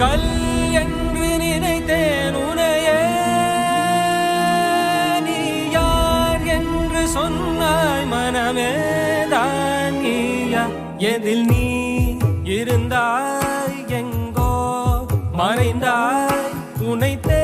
கல் என்று நினைத்தேன் உனையே. நீ யார் என்று சொன்னாய் மனமே தான் நீயா எதில் நீ இருந்தாய் எங்கோ மறைந்தாய் உனைத்தே